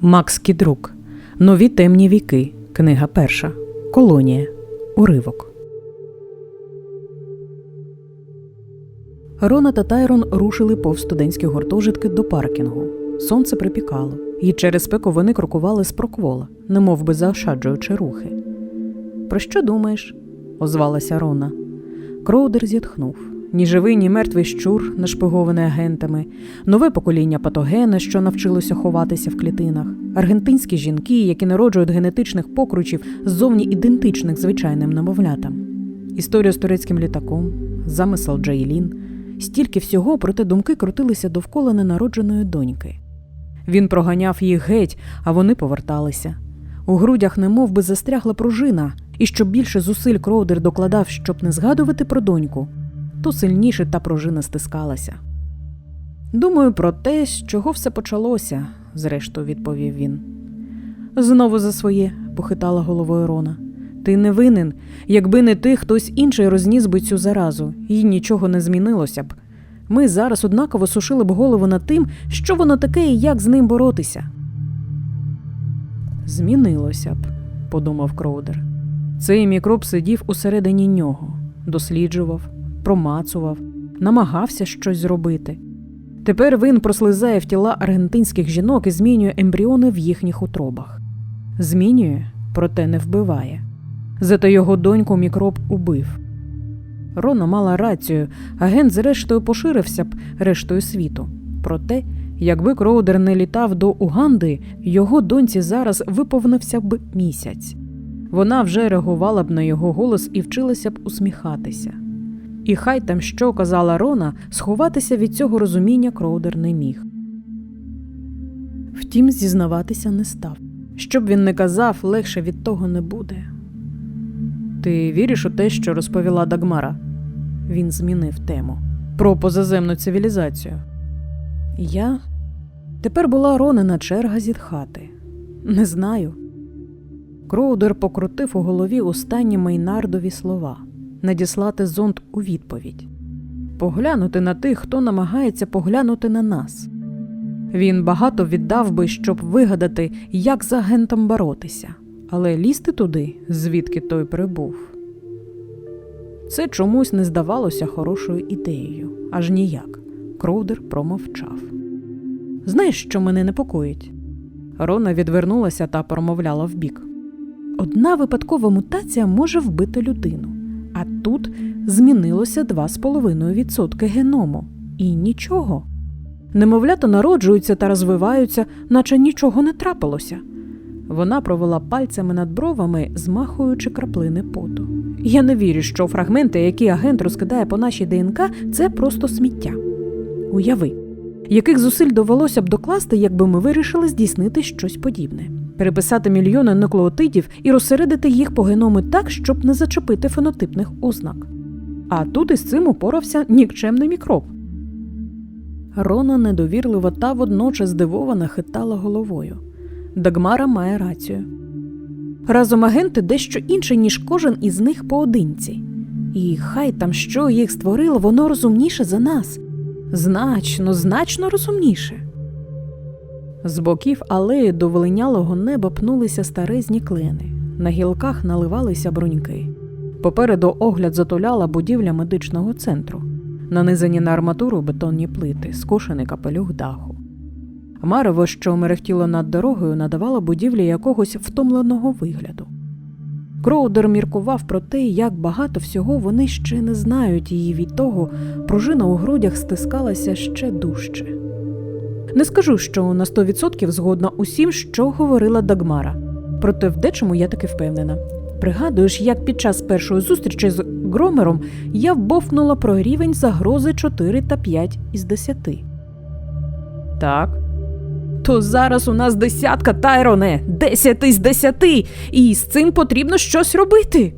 Макс Кідрук. Нові темні віки. Книга перша. Колонія. Уривок. Рона та Тайрон рушили повз студентські гуртожитки до паркінгу. Сонце припікало, і через спеку вони крокували з проквола, немов би заощаджуючи рухи. Про що думаєш? озвалася Рона. Кроудер зітхнув. Ні живий, ні мертвий щур, нашпигований агентами, нове покоління патогена, що навчилося ховатися в клітинах, аргентинські жінки, які народжують генетичних покручів ззовні ідентичних звичайним немовлятам, історія з турецьким літаком, замисел Джейлін, стільки всього, проте думки крутилися довкола ненародженої доньки. Він проганяв їх геть, а вони поверталися. У грудях немов би застрягла пружина, і що більше зусиль Кроудер докладав, щоб не згадувати про доньку, то сильніше та пружина стискалася. Думаю про те, з чого все почалося, зрештою відповів він. Знову за своє, похитала головою Рона. Ти не винен. Якби не ти, хтось інший розніс би цю заразу, і нічого не змінилося б. Ми зараз однаково сушили б голову над тим, що воно таке і як з ним боротися. Змінилося б, подумав Кроудер. Цей мікроб сидів усередині нього, досліджував, промацував, намагався щось зробити. Тепер він прослизає в тіла аргентинських жінок і змінює ембріони в їхніх утробах. Змінює, проте не вбиває. Зате його доньку мікроб убив. Рона мала рацію, агент зрештою поширився б рештою світу. Проте, якби Кроудер не літав до Уганди, його доньці зараз виповнився б місяць. Вона вже реагувала б на його голос і вчилася б усміхатися. І хай там що казала Рона, сховатися від цього розуміння Кроудер не міг. Втім, зізнаватися не став. Що б він не казав, легше від того не буде. Ти віриш у те, що розповіла Дагмара? Він змінив тему про позаземну цивілізацію. Я тепер була Ронина черга зітхати. Не знаю. Кроудер покрутив у голові останні Мейнардові слова надіслати зонд у відповідь, поглянути на тих, хто намагається поглянути на нас. Він багато віддав би, щоб вигадати, як з агентом боротися, але лізти туди, звідки той прибув. Це чомусь не здавалося хорошою ідеєю, аж ніяк. Кроудер промовчав. Знаєш, що мене непокоїть? Рона відвернулася та промовляла вбік. Одна випадкова мутація може вбити людину, а тут змінилося 2,5% геному. І нічого. Немовлята народжуються та розвиваються, наче нічого не трапилося. Вона провела пальцями над бровами, змахуючи краплини поту. Я не вірю, що фрагменти, які агент розкидає по нашій ДНК, це просто сміття. Уяви, яких зусиль довелося б докласти, якби ми вирішили здійснити щось подібне, переписати мільйони нуклеотидів і розсередити їх по геному так, щоб не зачепити фенотипних ознак. А тут із цим упорався нікчемний мікроб. Рона недовірливо та водночас здивована хитала головою. Дагмара має рацію. Разом агенти дещо інше, ніж кожен із них поодинці. І хай там що їх створило, воно розумніше за нас. Значно, значно розумніше. З боків алеї до волинялого неба пнулися старезні клени, на гілках наливалися бруньки. Попереду огляд затуляла будівля медичного центру, нанизані на арматуру бетонні плити, скошений капелюх даху. Марево, що мерехтіло над дорогою, надавало будівлі якогось втомленого вигляду. Кроудер міркував про те, як багато всього вони ще не знають, і від того пружина у грудях стискалася ще дужче. Не скажу, що на 100% згодна усім, що говорила Дагмара, проте в дечому я таки впевнена. Пригадуєш, як під час першої зустрічі з Громером я вбовкнула про рівень загрози 4 та 5 із 10. Так. То зараз у нас десятка, Тайроне, 10 із 10, і з цим потрібно щось робити.